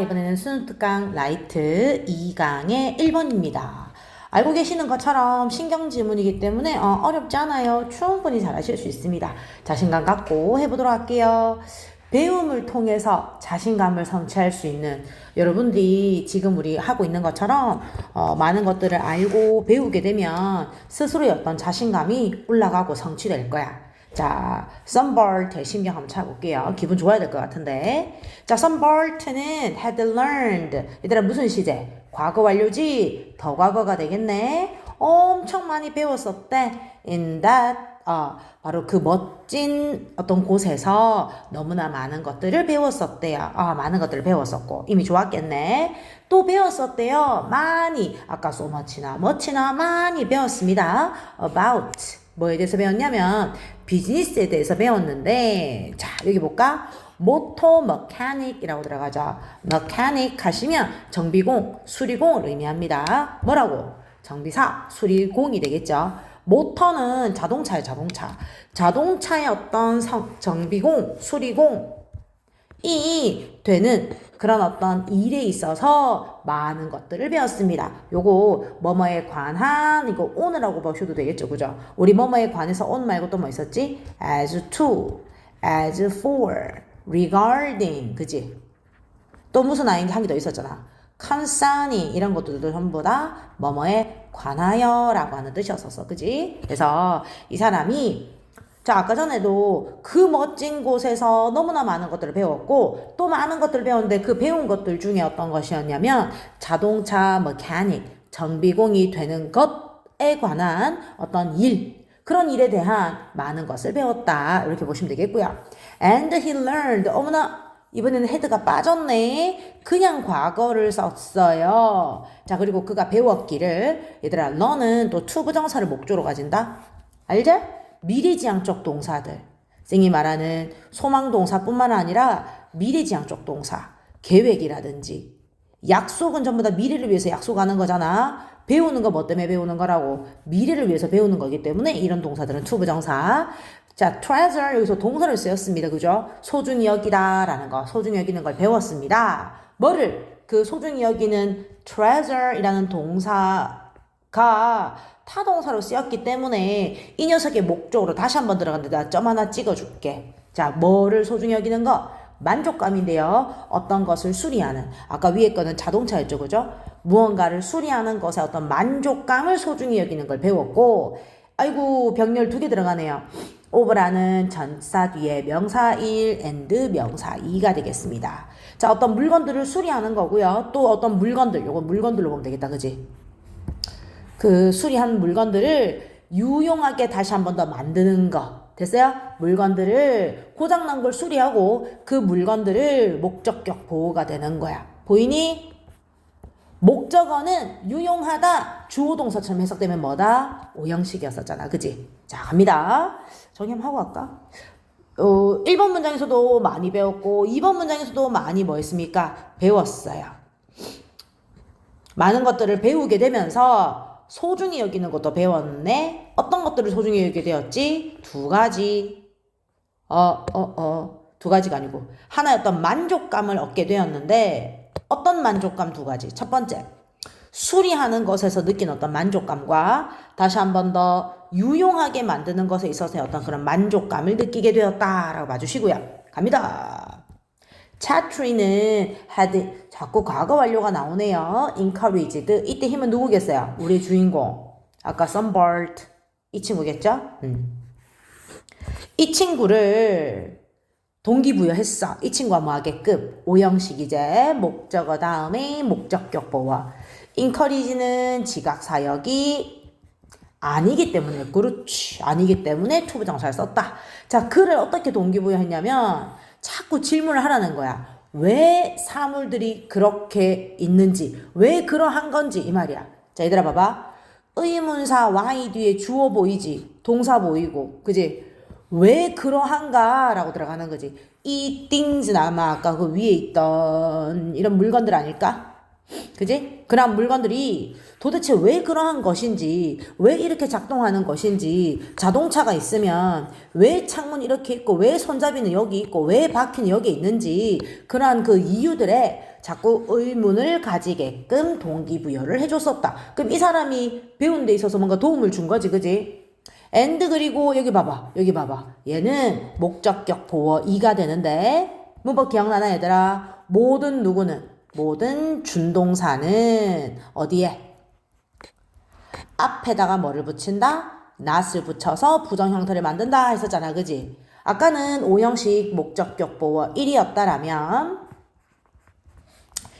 이번에는 수능특강 라이트 2강의 1번입니다. 알고 계시는 것처럼 신경 지문이기 때문에 어, 어렵지 않아요. 충분히 잘하실 수 있습니다. 자신감 갖고 해보도록 할게요. 배움을 통해서 자신감을 성취할 수 있는 여러분들이 지금 우리 하고 있는 것처럼 어, 많은 것들을 알고 배우게 되면 스스로의 어떤 자신감이 올라가고 성취될 거야. 자, sunburnt 신경 한번 차볼게요. 기분 좋아야 될 것 같은데. 자, sunburnt는 had learned. 얘들아, 무슨 시제? 과거 완료지? 더 과거가 되겠네. 엄청 많이 배웠었대. in that, 어, 바로 그 멋진 어떤 곳에서 너무나 많은 것들을 배웠었대요. 아, 많은 것들을 배웠었고. 이미 좋았겠네. 또 배웠었대요. 많이. 아까 so much나 much나 많이 배웠습니다. about. 뭐에 대해서 배웠냐면 비즈니스에 대해서 배웠는데 자 여기 볼까? 모토 머카닉이라고 들어가죠. 머카닉 하시면 정비공 수리공을 의미합니다. 뭐라고? 정비사 수리공이 되겠죠. 모터는 자동차의 자동차. 자동차의 어떤 성, 정비공 수리공 이 되는 그런 어떤 일에 있어서 많은 것들을 배웠습니다. 요거 뭐뭐에 관한 이거 on이라고 보셔도 되겠죠. 그죠? 우리 뭐뭐에 관해서 on 말고 또 뭐 있었지? as to, as for, regarding. 그지? 또 무슨 아인지 한개 더 있었잖아. concerning 이런 것들도 전부 다 뭐뭐에 관하여라고 하는 뜻이었었어. 그지? 그래서 이 사람이 자, 아까 전에도 그 멋진 곳에서 너무나 많은 것들을 배웠고, 또 많은 것들을 배웠는데 그 배운 것들 중에 어떤 것이었냐면, 자동차 메카닉, 정비공이 되는 것에 관한 어떤 일, 그런 일에 대한 많은 것을 배웠다. 이렇게 보시면 되겠고요. And he learned, 어머나, 이번에는 헤드가 빠졌네. 그냥 과거를 썼어요. 자, 그리고 그가 배웠기를, 얘들아, 너는 또 to 부정사를 목조로 가진다? 알지? 미래지향적 동사들. 쌩이 말하는 소망 동사뿐만 아니라 미래지향적 동사. 계획이라든지. 약속은 전부 다 미래를 위해서 약속하는 거잖아. 배우는 거 뭐 때문에 배우는 거라고? 미래를 위해서 배우는 거기 때문에 이런 동사들은 투부정사. 자, treasure 여기서 동사를 쓰였습니다. 그죠? 소중히 여기다라는 거. 소중히 여기는 걸 배웠습니다. 뭐를? 그 소중히 여기는 treasure이라는 동사가 타동사로 쓰였기 때문에 이 녀석의 목적으로 다시 한번 들어갔는데 나 점 하나 찍어줄게. 자, 뭐를 소중히 여기는 거? 만족감인데요. 어떤 것을 수리하는. 아까 위에 거는 자동차였죠. 그죠? 무언가를 수리하는 것에 어떤 만족감을 소중히 여기는 걸 배웠고, 아이고, 병렬 두 개 들어가네요. 오브라는 전사 뒤에 명사 1, and 명사 2가 되겠습니다. 자, 어떤 물건들을 수리하는 거고요. 또 어떤 물건들, 요거 물건들로 보면 되겠다. 그지? 그 수리한 물건들을 유용하게 다시 한 번 더 만드는 거. 됐어요? 물건들을 고장난 걸 수리하고 그 물건들을 목적격 보호가 되는 거야. 보이니? 목적어는 유용하다 주어 동사처럼 해석되면 뭐다? 오형식이었었잖아. 그지? 자, 갑니다. 정리 한번 하고 갈까? 어, 1번 문장에서도 많이 배웠고 2번 문장에서도 많이 뭐 했습니까? 배웠어요. 많은 것들을 배우게 되면서 소중히 여기는 것도 배웠네. 어떤 것들을 소중히 여기게 되었지? 두 가지. 어, 어, 어. 두 가지가 아니고 어떤 만족감을 얻게 되었는데 어떤 만족감 두 가지. 첫 번째. 수리하는 것에서 느낀 어떤 만족감과 다시 한 번 더 유용하게 만드는 것에 있어서의 어떤 그런 만족감을 느끼게 되었다라고 봐주시고요. 갑니다. 차트리는 had 자꾸 과거 완료가 나오네요. encouraged 이때 힘은 누구겠어요? 우리 주인공 아까 sunburnt 이 친구겠죠? 음. 이 친구를 동기부여했어. 이 친구가 뭐 하게끔 오형식 이제 목적어 다음에 목적격 보어 encourage는 지각 사역이 아니기 때문에 그렇지 아니기 때문에 투부정사를 썼다. 자 그를 어떻게 동기부여했냐면 자꾸 질문을 하라는 거야. 왜 사물들이 그렇게 있는지, 왜 그러한 건지 이 말이야. 자, 얘들아 봐봐. 의문사 y 뒤에 주어 보이지, 동사 보이고, 그지? 왜 그러한가라고 들어가는 거지. 이 things 아마 아까 그 위에 있던 이런 물건들 아닐까? 그지? 그런 물건들이 도대체 왜 그러한 것인지, 왜 이렇게 작동하는 것인지, 자동차가 있으면 왜 창문 이렇게 있고, 왜 손잡이는 여기 있고, 왜 바퀴는 여기 있는지, 그러한 그 이유들에 자꾸 의문을 가지게끔 동기부여를 해줬었다. 그럼 이 사람이 배운 데 있어서 뭔가 도움을 준 거지, 그지? and 그리고 여기 봐봐, 여기 봐봐. 얘는 목적격 보어 2가 되는데 문법 기억나나 얘들아? 모든 누구는 모든 준동사는 어디에? 앞에다가 뭐를 붙인다? not을 붙여서 부정 형태를 만든다 했었잖아, 그지? 아까는 오형식 목적격 보어 1이었다라면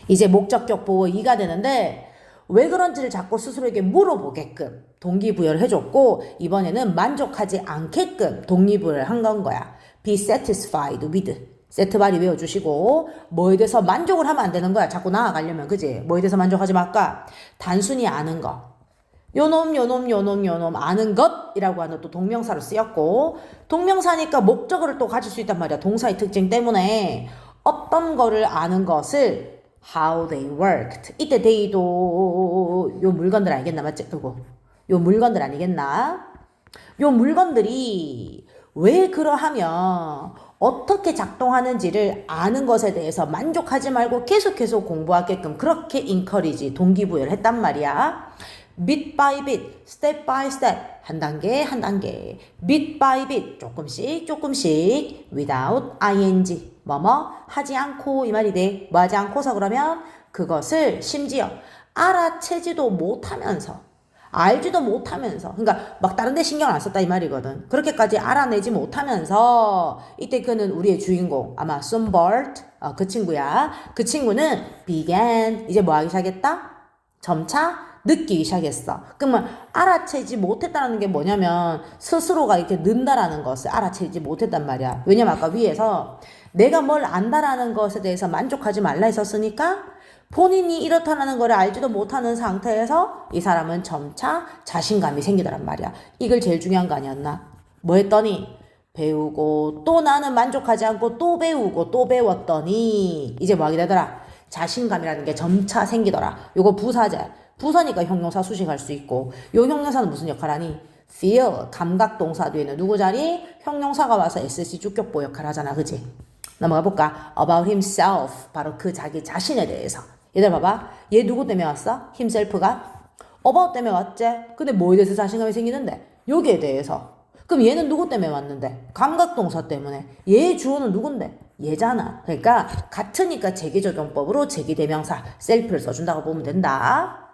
이제 목적격 보어 2가 되는데 왜 그런지를 자꾸 스스로에게 물어보게끔 동기부여를 해줬고 이번에는 만족하지 않게끔 동기부여를 한 건 거야. be satisfied with 세트바리 외워주시고 뭐에 대해서 만족을 하면 안 되는 거야. 자꾸 나아가려면 그지? 뭐에 대해서 만족하지 말까? 단순히 아는 거. 요놈 요놈 요놈 요놈 아는 것이라고 하는 또 동명사로 쓰였고 동명사니까 목적어를 또 가질 수 있단 말이야. 동사의 특징 때문에 어떤 거를 아는 것을 how they worked. 이때 they도 요 물건들 알겠나 맞지? 요거 요 물건들 아니겠나? 요 물건들이 왜 그러하며 어떻게 작동하는지를 아는 것에 대해서 만족하지 말고 계속 계속 공부하게끔 그렇게 인커리지 동기부여를 했단 말이야. Bit by bit, step by step, 한 단계 한 단계, bit by bit, 조금씩 조금씩, without ing, 뭐뭐 하지 않고 이 말이 돼. 뭐 하지 않고서 그러면 그것을 심지어 알아채지도 못하면서 알지도 못하면서 그러니까 막 다른 데 신경 안 썼다 이 말이거든. 그렇게까지 알아내지 못하면서 이때 그는 우리의 주인공 아마 순버트 어, 그 친구야. 그 친구는 began 이제 뭐 하기 시작했다? 점차 느끼기 시작했어 그러면 알아채지 못했다는 게 뭐냐면 스스로가 이렇게 는다라는 것을 알아채지 못했단 말이야 왜냐면 아까 위에서 내가 뭘 안다라는 것에 대해서 만족하지 말라 했었으니까 본인이 이렇다는 걸 알지도 못하는 상태에서 이 사람은 점차 자신감이 생기더란 말이야. 이걸 제일 중요한 거 아니었나? 뭐 했더니 배우고 또 나는 만족하지 않고 또 배우고 또 배웠더니 이제 뭐 하게 되더라? 자신감이라는 게 점차 생기더라. 요거 부사제. 부사니까 형용사 수식할 수 있고 요 형용사는 무슨 역할 하니? feel 감각 동사 뒤에는 누구 자리? 형용사가 와서 SC 주격보 역할 하잖아. 그지? 넘어가 볼까? about himself 바로 그 자기 자신에 대해서 얘들 봐봐 얘 누구 때문에 왔어? himself가 about 때문에 왔지? 근데 뭐에 대해서 자신감이 생기는데? 여기에 대해서 그럼 얘는 누구 때문에 왔는데? 감각동사 때문에 얘 주어는 누군데? 얘잖아 그러니까 같으니까 제기적용법으로 제기대명사 self를 써준다고 보면 된다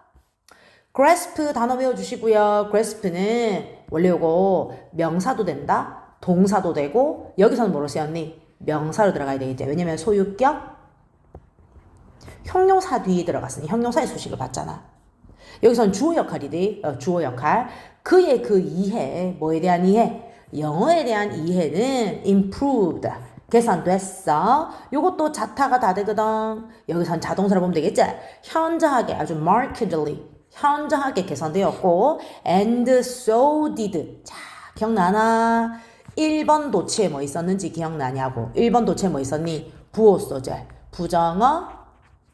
grasp 단어 외워주시고요. grasp는 원래 요거 명사도 된다, 동사도 되고 여기서는 뭐로 쓰였니? 명사로 들어가야 되겠죠. 왜냐면 소유격 형용사 뒤에 들어갔으니 형용사의 수식을 받잖아. 여기선 주어 역할이 돼. 어, 주어 역할. 그의 그 이해, 뭐에 대한 이해? 영어에 대한 이해는 improved. 개선됐어. 요것도 자타가 다 되거든. 여기선 자동사로 보면 되겠지? 현저하게, 아주 markedly. 현저하게 개선되었고, and so did. 자, 기억나나? 1번 도치에 뭐 있었는지 기억나냐고. 1번 도치에 뭐 있었니? 부호 소재. 부정어,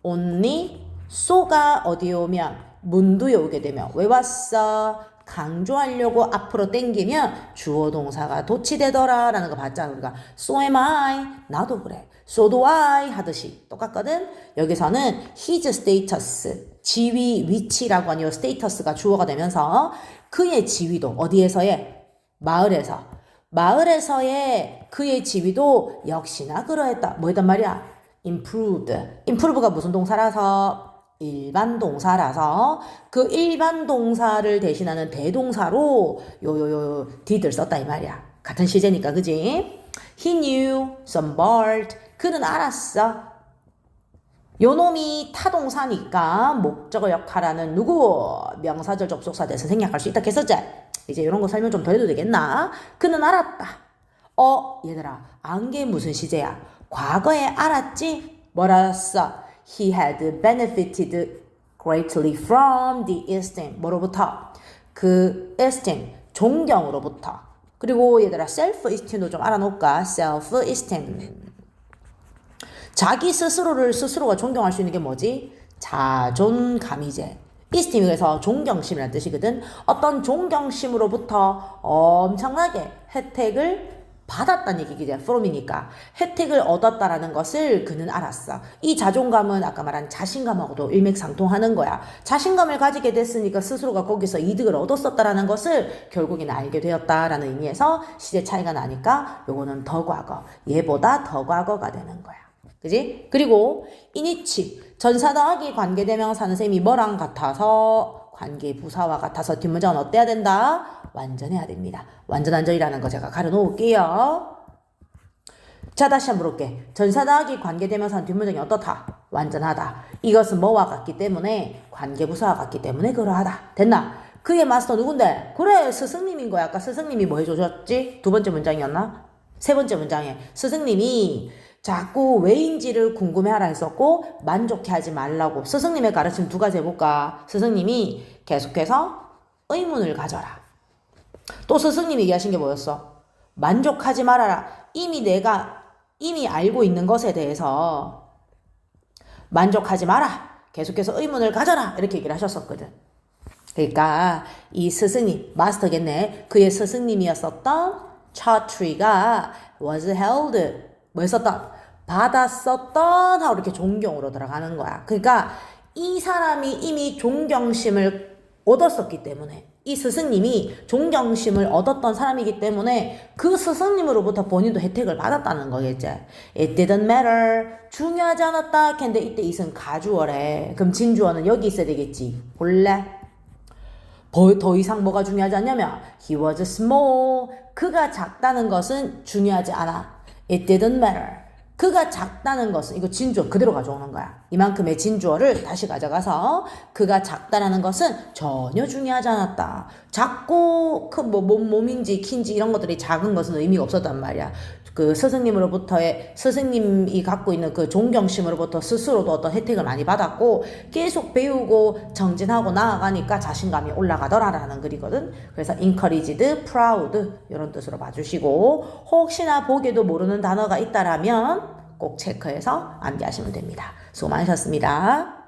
only, so가 어디에 오면 문두에 오게 되면 왜 왔어? 강조하려고 앞으로 땡기면 주어 동사가 도치되더라 라는 거 봤잖아 우리가. So am I. 나도 그래. So do I 하듯이. 똑같거든? 여기서는 his status 지위 위치라고 하니 status가 주어가 되면서 그의 지위도 어디에서의? 마을에서. 마을에서의 그의 지위도 역시나 그러했다. 뭐 했단 말이야? improved. improve가 무슨 동사라서 일반 동사라서 그 일반 동사를 대신하는 대동사로 요요요 did를 썼다 이 말이야. 같은 시제니까 그지? He knew some bird. 그는 알았어. 요 놈이 타동사니까 목적어 역할하는 누구 명사절 접속사 돼서 생략할 수 있다 했었지? 이제 이런 거 설명 좀 더 해도 되겠나? 그는 알았다. 어 얘들아 안개 무슨 시제야? 과거에 알았지? 뭘 알았어? He had benefited greatly from the esteem. 뭐로부터? 그 esteem, 존경으로부터. 그리고 얘들아 self-esteem도 좀 알아놓을까? self-esteem. 자기 스스로를 스스로가 존경할 수 있는 게 뭐지? 자존감이제. esteem이 그래서 존경심이라는 뜻이거든. 어떤 존경심으로부터 엄청나게 혜택을 받았다는 얘기지 from이니까 혜택을 얻었다라는 것을 그는 알았어. 이 자존감은 아까 말한 자신감하고도 일맥상통하는 거야. 자신감을 가지게 됐으니까 스스로가 거기서 이득을 얻었었다라는 것을 결국에는 알게 되었다라는 의미에서 시제 차이가 나니까 요거는 더 과거, 얘보다 더 과거가 되는 거야. 그지? 그리고 이니치 전사 더하기 관계 대명사는 셈이 뭐랑 같아서 관계 부사와 같아서 뒷문장은 어때야 된다? 완전해야 됩니다. 완전한 절이라는 거 제가 가려 놓을게요. 자 다시 한번 물어볼게. 전사 더하기 관계대명사는 뒷문장이 어떻다? 완전하다. 이것은 뭐와 같기 때문에 관계부사와 같기 때문에 그러하다. 됐나? 그의 마스터 누군데? 그래 스승님인 거야. 아까 스승님이 뭐 해주셨지? 두 번째 문장이었나? 세 번째 문장에 스승님이 자꾸 왜인지를 궁금해하라 했었고 만족해 하지 말라고 스승님의 가르침 두 가지 해볼까? 스승님이 계속해서 의문을 가져라. 또 스승님이 얘기하신 게 뭐였어? 만족하지 말아라. 이미 내가 이미 알고 있는 것에 대해서 만족하지 마라. 계속해서 의문을 가져라. 이렇게 얘기를 하셨었거든. 그러니까 이 스승님, 마스터겠네. 그의 스승님이었었던 차트리가 was held 뭐 했었던? 받았었던 하고 이렇게 존경으로 들어가는 거야. 그러니까 이 사람이 이미 존경심을 얻었었기 때문에 이 스승님이 존경심을 얻었던 사람이기 때문에 그 스승님으로부터 본인도 혜택을 받았다는 거겠지. It didn't matter. 중요하지 않았다. 근데 이때 이승 가주어래. 그럼 진주어는 여기 있어야 되겠지. 더, 더 이상 뭐가 중요하지 않냐면 he was small. 그가 작다는 것은 중요하지 않아. It didn't matter. 그가 작다는 것은 이거 진주어 그대로 가져오는 거야. 이만큼의 진주어를 다시 가져가서 그가 작다라는 것은 전혀 중요하지 않았다. 작고 큰뭐 몸, 몸인지 키인지 이런 것들이 작은 것은 의미가 없었단 말이야. 그 스승님으로부터의 스승님이 갖고 있는 그 존경심으로부터 스스로도 어떤 혜택을 많이 받았고 계속 배우고 정진하고 나아가니까 자신감이 올라가더라라는 글이거든. 그래서 encouraged, proud 이런 뜻으로 봐주시고 혹시나 보게도 모르는 단어가 있다라면 꼭 체크해서 암기하시면 됩니다. 수고 많으셨습니다.